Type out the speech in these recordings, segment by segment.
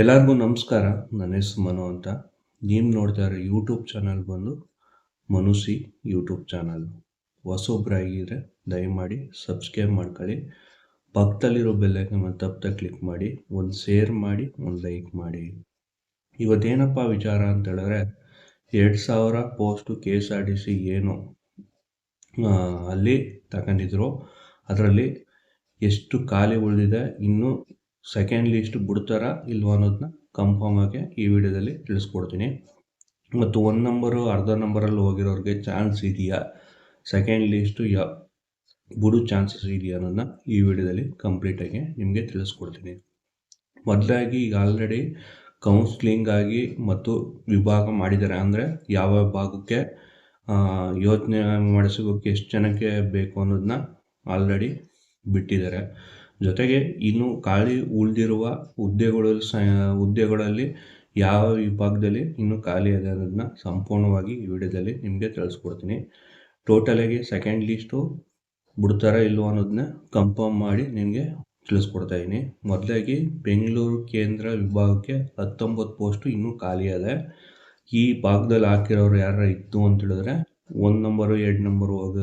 ಎಲ್ಲರಿಗೂ ನಮಸ್ಕಾರ. ನನ್ನ ಹೆಸರು ಮನು ಅಂತ. ನೀವು ನೋಡ್ತಾ ಇರೋ ಯೂಟ್ಯೂಬ್ ಚಾನಲ್ ಬಂದು ಮನುಸಿ ಯೂಟ್ಯೂಬ್ ಚಾನಲ್ ಹೊಸೊಬ್ಬರಾಗಿದ್ದರೆ ದಯಮಾಡಿ ಸಬ್ಸ್ಕ್ರೈಬ್ ಮಾಡ್ಕೊಳ್ಳಿ. ಪಕ್ಕದಲ್ಲಿರೋ ಬೆಲ್ಲೈಕನ್ ತಪ್ಪದೆ ಕ್ಲಿಕ್ ಮಾಡಿ. ಒಂದು ಶೇರ್ ಮಾಡಿ, ಒಂದು ಲೈಕ್ ಮಾಡಿ. ಇವತ್ತೇನಪ್ಪ ವಿಚಾರ ಅಂತ ಹೇಳಿದ್ರೆ, ಎರಡು ಸಾವಿರ post K S R T C ಏನು ಅಲ್ಲಿ ತಗೊಂಡಿದ್ರು. ಅದರಲ್ಲಿ ಎಷ್ಟು ಖಾಲಿ ಉಳಿದಿದೆ, ಇನ್ನು ಸೆಕೆಂಡ್ ಲಿಸ್ಟ್ ಬಿಡ್ತಾರಾ ಇಲ್ವಾ ಅನ್ನೋದನ್ನ ಕನ್ಫರ್ಮ್ ಆಗಿ ಈ ವಿಡಿಯೋದಲ್ಲಿ ತಿಳಿಸ್ಕೊಡ್ತೀನಿ. ಮತ್ತು ಒನ್ ನಂಬರು ಅರ್ಧ ನಂಬರಲ್ಲಿ ಹೋಗಿರೋರಿಗೆ ಚಾನ್ಸ್ ಇದೆಯಾ? ಸೆಕೆಂಡ್ ಲಿಸ್ಟು ಯಾ ಬಿಡೋ ಚಾನ್ಸಸ್ ಇದೆಯಾ ಅನ್ನೋದನ್ನ ಈ ವಿಡಿಯೋದಲ್ಲಿ ಕಂಪ್ಲೀಟಾಗಿ ನಿಮಗೆ ತಿಳಿಸ್ಕೊಡ್ತೀನಿ. ಮೊದಲಾಗಿ ಈಗ ಆಲ್ರೆಡಿ ಕೌನ್ಸ್ಲಿಂಗ್ ಆಗಿ ಮತ್ತು ವಿಭಾಗ ಮಾಡಿದ್ದಾರೆ ಅಂದರೆ ಯಾವ ಭಾಗಕ್ಕೆ ಯೋಚನೆ ಮಾಡಿಸೋಕ್ಕೆ ಎಷ್ಟು ಜನಕ್ಕೆ ಬೇಕು ಅನ್ನೋದನ್ನ ಆಲ್ರೆಡಿ ಬಿಟ್ಟಿದ್ದಾರೆ ಜೊತೆಗೆ ಇನ್ನು ಖಾಲಿ ಉಳಿದಿರುವ ಹುದ್ದೆಗಳು ಹುದ್ದೆಗಳಲ್ಲಿ ಯಾವ ವಿಭಾಗದಲ್ಲಿ ಇನ್ನೂ ಖಾಲಿ ಇದೆ ಅನ್ನೋದನ್ನ ಸಂಪೂರ್ಣವಾಗಿ ಈ ವಿಡಿಯೋದಲ್ಲಿ ನಿಮಗೆ ತಿಳಿಸ್ಕೊಡ್ತೀನಿ. ಟೋಟಲಾಗಿ ಸೆಕೆಂಡ್ ಲಿಸ್ಟು ಬಿಡ್ತಾರ ಇಲ್ವೋ ಅನ್ನೋದನ್ನ ಕನ್ಫರ್ಮ್ ಮಾಡಿ ನಿಮಗೆ ತಿಳಿಸ್ಕೊಡ್ತಾ ಇದ್ದೀನಿ ಮೊದಲಾಗಿ ಬೆಂಗಳೂರು ಕೇಂದ್ರ ವಿಭಾಗಕ್ಕೆ ಹತ್ತೊಂಬತ್ತು ಪೋಸ್ಟು ಇನ್ನೂ ಖಾಲಿ ಇದೆ. ಈ ಭಾಗದಲ್ಲಿ ಹಾಕಿರೋರು ಯಾರು ಇತ್ತು ಅಂತ ಹೇಳಿದ್ರೆ ಒಂದು ನಂಬರು ಎರಡು ನಂಬರ್ ಹೋಗ,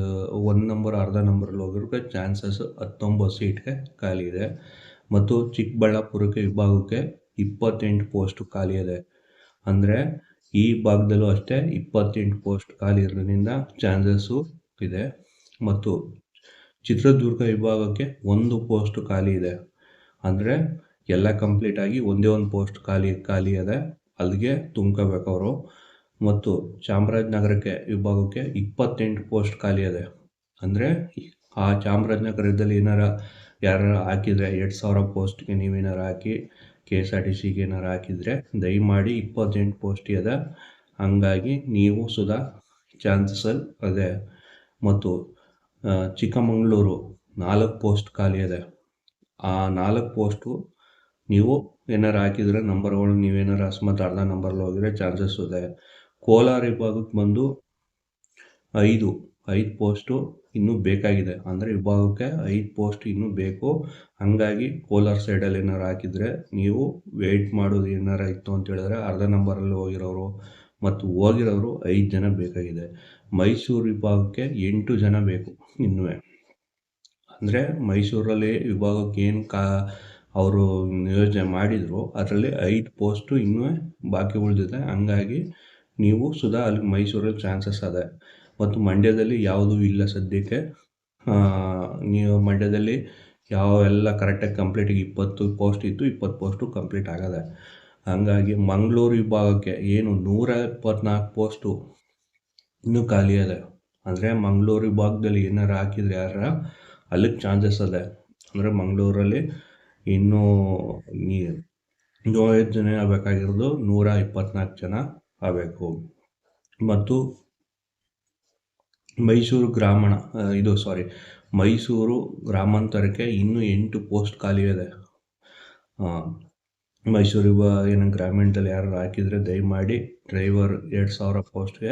ಒಂದು ನಂಬರ್ ಅರ್ಧ ನಂಬರಲ್ಲಿ ಹೋಗೋರಿಗೆ ಚಾನ್ಸಸ್ ಹತ್ತೊಂಬತ್ತು ಸೀಟ್ಗೆ ಖಾಲಿ ಇದೆ. ಮತ್ತು ಚಿಕ್ಕಬಳ್ಳಾಪುರಕ್ಕೆ ವಿಭಾಗಕ್ಕೆ ಇಪ್ಪತ್ತೆಂಟು ಪೋಸ್ಟ್ ಖಾಲಿ ಇದೆ. ಅಂದರೆ ಈ ಭಾಗದಲ್ಲೂ ಅಷ್ಟೇ ಇಪ್ಪತ್ತೆಂಟು ಪೋಸ್ಟ್ ಖಾಲಿ ಇರೋದ್ರಿಂದ ಚಾನ್ಸಸ್ಸು ಇದೆ. ಮತ್ತು ಚಿತ್ರದುರ್ಗ ವಿಭಾಗಕ್ಕೆ ಒಂದು ಪೋಸ್ಟ್ ಖಾಲಿ ಇದೆ. ಅಂದರೆ ಎಲ್ಲ ಕಂಪ್ಲೀಟ್ ಆಗಿ ಒಂದೇ ಒಂದು ಪೋಸ್ಟ್ ಖಾಲಿ ಖಾಲಿ ಇದೆ. ಅಲ್ಲಿಗೆ ತುಂಬ್ಕೋಬೇಕು ಅವರು. ಮತ್ತು ಚಾಮರಾಜನಗರಕ್ಕೆ, ವಿಭಾಗಕ್ಕೆ ಇಪ್ಪತ್ತೆಂಟು ಪೋಸ್ಟ್ ಖಾಲಿ ಇದೆ. ಅಂದರೆ ಆ ಚಾಮರಾಜನಗರದಲ್ಲಿ ಏನಾರ ಯಾರು ಹಾಕಿದರೆ ಎರಡು ಸಾವಿರ ಪೋಸ್ಟ್ಗೆ ನೀವೇನಾರು ಹಾಕಿ ಕೆ ಎಸ್ ಆರ್ ಟಿ ಸಿಗೆ ಏನಾರು ಹಾಕಿದರೆ ದಯಮಾಡಿ ಇಪ್ಪತ್ತೆಂಟು ಪೋಸ್ಟ್ ಇದೆ ಹಂಗಾಗಿ ನೀವು ಸುಧಾ ಚಾನ್ಸಸಲ್ಲಿ ಅದೇ. ಮತ್ತು ಚಿಕ್ಕಮಗಳೂರು ನಾಲ್ಕು ಪೋಸ್ಟ್ ಖಾಲಿ ಇದೆ. ಆ ನಾಲ್ಕು ಪೋಸ್ಟು ನೀವು ಏನಾರು ಹಾಕಿದರೆ ನಂಬರ್ಗಳು ನೀವೇನಾರು ಅಕಸ್ಮಾತ್ ಅರ್ಧ ನಂಬರಲ್ಲಿ ಹೋಗಿದ್ರೆ ಚಾನ್ಸಸ್ ಇದೆ. ಕೋಲಾರ ವಿಭಾಗಕ್ಕೆ ಬಂದು ಐದು ಐದು ಪೋಸ್ಟು ಇನ್ನೂ ಬೇಕಾಗಿದೆ. ಅಂದರೆ ವಿಭಾಗಕ್ಕೆ ಐದು ಪೋಸ್ಟ್ ಇನ್ನೂ ಬೇಕು. ಹಾಗಾಗಿ ಕೋಲಾರ ಸೈಡಲ್ಲಿ ಏನಾರು ಹಾಕಿದರೆ ನೀವು ವೆಯ್ಟ್ ಮಾಡೋದು ಏನಾರು ಇತ್ತು ಅಂತ ಹೇಳಿದ್ರೆ ಅರ್ಧ ನಂಬರಲ್ಲಿ ಹೋಗಿರೋರು ಮತ್ತು ಹೋಗಿರೋರು ಐದು ಜನ ಬೇಕಾಗಿದೆ. ಮೈಸೂರು ವಿಭಾಗಕ್ಕೆ ಎಂಟು ಜನ ಬೇಕು ಇನ್ನೂ ಅಂದರೆ ಮೈಸೂರಲ್ಲಿ ವಿಭಾಗಕ್ಕೆ ಏನು ಕಾ, ಅವರು ನಿಯೋಜನೆ ಮಾಡಿದರು, ಅದರಲ್ಲಿ ಐದು ಪೋಸ್ಟು ಇನ್ನೂ ಬಾಕಿ ಉಳಿದಿದೆ. ಹಂಗಾಗಿ ನೀವು ಸುಧಾ ಅಲ್ಲಿ ಮೈಸೂರಲ್ಲಿ ಚಾನ್ಸಸ್ ಅದೆ. ಮತ್ತು ಮಂಡ್ಯದಲ್ಲಿ ಯಾವುದೂ ಇಲ್ಲ ಸದ್ಯಕ್ಕೆ. ನೀವು ಮಂಡ್ಯದಲ್ಲಿ ಯಾವ ಎಲ್ಲ ಕರೆಕ್ಟಾಗಿ ಕಂಪ್ಲೀಟಾಗಿ ಇಪ್ಪತ್ತು ಪೋಸ್ಟ್ ಇತ್ತು, ಇಪ್ಪತ್ತು ಪೋಸ್ಟು ಕಂಪ್ಲೀಟ್ ಆಗದೆ. ಹಂಗಾಗಿ ಮಂಗಳೂರು ವಿಭಾಗಕ್ಕೆ ಏನು ನೂರ ಇಪ್ಪತ್ನಾಲ್ಕು ಪೋಸ್ಟು ಇನ್ನೂ ಖಾಲಿ ಅದೆ. ಅಂದರೆ ಮಂಗಳೂರು ವಿಭಾಗದಲ್ಲಿ ಏನಾರು ಹಾಕಿದ್ರೆ ಯಾರ, ಅಲ್ಲಿಗೆ ಚಾನ್ಸಸ್ ಅದೆ. ಅಂದರೆ ಮಂಗಳೂರಲ್ಲಿ ಇನ್ನೂ ನೀ- ಜನ ಬೇಕಾಗಿರೋದು ನೂರ ಇಪ್ಪತ್ನಾಲ್ಕು ಜನ. ಆಗಬೇಕು. ಮತ್ತು ಮೈಸೂರು ಗ್ರಾಮಣ ಇದು ಸಾರಿ ಮೈಸೂರು ಗ್ರಾಮಾಂತರಕ್ಕೆ ಇನ್ನೂ ಎಂಟು ಪೋಸ್ಟ್ ಖಾಲಿ ಇದೆ. ಮೈಸೂರು ಏನು ಗ್ರಾಮೀಣದಲ್ಲಿ ಯಾರು ಹಾಕಿದರೆ ದಯಮಾಡಿ ಡ್ರೈವರ್ ಎರಡು ಸಾವಿರ ಪೋಸ್ಟ್ಗೆ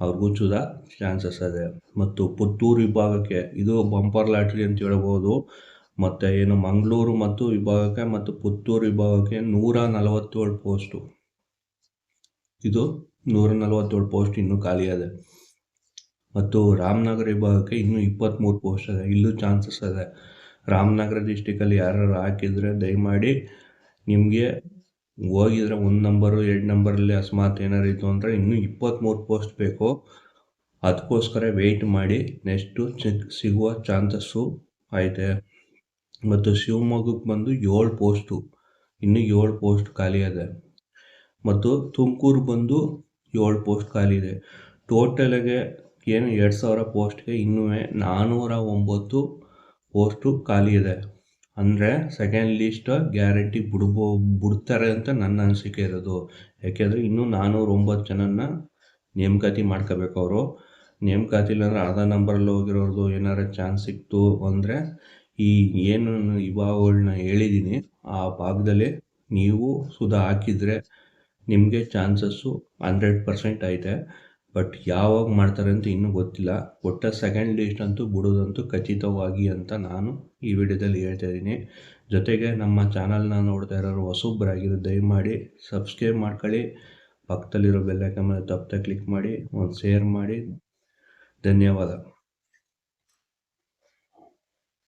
ಅವ್ರಿಗೂ ಚೂದ ಚಾನ್ಸಸ್ ಇದೆ. ಮತ್ತು ಪುತ್ತೂರು ವಿಭಾಗಕ್ಕೆ, ಇದು ಬಂಪರ್ ಲಾಟ್ರಿ ಅಂತ ಹೇಳ್ಬೋದು. ಮತ್ತು ಏನು ಮಂಗಳೂರು ಮತ್ತು ವಿಭಾಗಕ್ಕೆ, ಮತ್ತು ಪುತ್ತೂರು ವಿಭಾಗಕ್ಕೆ ನೂರ ನಲವತ್ತೇಳು ಪೋಸ್ಟು ಇದು ನೂರ ನಲವತ್ತೇಳು ಪೋಸ್ಟ್ ಇನ್ನೂ ಖಾಲಿ ಇದೆ ಮತ್ತು ರಾಮನಗರ ವಿಭಾಗಕ್ಕೆ ಇನ್ನೂ ಇಪ್ಪತ್ತ್ಮೂರು ಪೋಸ್ಟ್ ಇದೆ ಇಲ್ಲೂ ಚಾನ್ಸಸ್ ಇದೆ ರಾಮನಗರ ಡಿಸ್ಟಿಕಲ್ಲಿ ಯಾರು ಹಾಕಿದರೆ ದಯಮಾಡಿ ನಿಮಗೆ ಹೋಗಿದ್ರೆ ಒಂದು ನಂಬರು ಎರಡು ನಂಬರಲ್ಲಿ ಅಸ್ಮಾತ್ ಏನಾರು ಇತ್ತು ಅಂದರೆ ಇನ್ನೂ ಇಪ್ಪತ್ತ್ಮೂರು ಪೋಸ್ಟ್ ಬೇಕು. ಅದಕ್ಕೋಸ್ಕರ ವೆಯ್ಟ್ ಮಾಡಿ ನೆಕ್ಸ್ಟು ಸಿಗುವ ಚಾನ್ಸಸ್ಸು ಐತೆ. ಮತ್ತು ಶಿವಮೊಗ್ಗಕ್ಕೆ ಬಂದು ಏಳು ಪೋಸ್ಟು ಇನ್ನೂ ಏಳು ಪೋಸ್ಟ್ ಖಾಲಿ ಇದೆ ಮತ್ತು ತುಮಕೂರು ಬಂದು ಏಳು ಪೋಸ್ಟ್ ಖಾಲಿ ಇದೆ. ಟೋಟಲಿಗೆ ಏನು ಎರಡು ಸಾವಿರ ಪೋಸ್ಟ್ಗೆ ಇನ್ನೂ ನಾನ್ನೂರ ಒಂಬತ್ತು ಪೋಸ್ಟು ಖಾಲಿ ಇದೆ. ಅಂದರೆ ಸೆಕೆಂಡ್ ಲಿಸ್ಟ್ ಗ್ಯಾರಂಟಿ ಬಿಡ್ಬೋ, ಬಿಡ್ತಾರೆ ಅಂತ ನನ್ನ ಅನಿಸಿಕೆ ಇರೋದು. ಯಾಕೆಂದರೆ ಇನ್ನೂ ನಾನ್ನೂರ ಒಂಬತ್ತು ಜನನ ನೇಮಕಾತಿ ಮಾಡ್ಕೋಬೇಕು ಅವರು. ನೇಮಕಾತಿ ಇಲ್ಲಾಂದ್ರೆ ಅರ್ಧ ನಂಬರಲ್ಲಿ ಹೋಗಿರೋದು ಏನಾರು ಚಾನ್ಸ್ ಸಿಕ್ತು ಅಂದರೆ ಈ ಏನು ವಿಭಾಗಗಳನ್ನ ಹೇಳಿದ್ದೀನಿ ಆ ಭಾಗದಲ್ಲಿ ನೀವು ಸುಧಾ ಹಾಕಿದರೆ ನಿಮಗೆ ಚಾನ್ಸಸ್ಸು ಹಂಡ್ರೆಡ್ ಪರ್ಸೆಂಟ್ ಐತೆ. ಬಟ್ ಯಾವಾಗ ಮಾಡ್ತಾರೆ ಅಂತ ಇನ್ನೂ ಗೊತ್ತಿಲ್ಲ. ಒಟ್ಟು ಸೆಕೆಂಡ್ ಲಿಸ್ಟ್ ಅಂತೂ ಬಿಡೋದಂತೂ ಖಚಿತವಾಗಿ ಅಂತ ನಾನು ಈ ವಿಡಿಯೋದಲ್ಲಿ ಹೇಳ್ತಾ ಇದ್ದೀನಿ. ಜೊತೆಗೆ ನಮ್ಮ ಚಾನಲ್ನ ನೋಡ್ತಾ ಇರೋರು ಹೊಸೊಬ್ಬರಾಗಿರೋ ದಯಮಾಡಿ ಸಬ್ಸ್ಕ್ರೈಬ್ ಮಾಡ್ಕೊಳ್ಳಿ. ಪಕ್ಕದಲ್ಲಿರೋ ಬೆಲ್ಲ ಮೇಲೆ ತಪ್ಪದೆ ಕ್ಲಿಕ್ ಮಾಡಿ, ಒಂದು ಶೇರ್ ಮಾಡಿ. ಧನ್ಯವಾದ.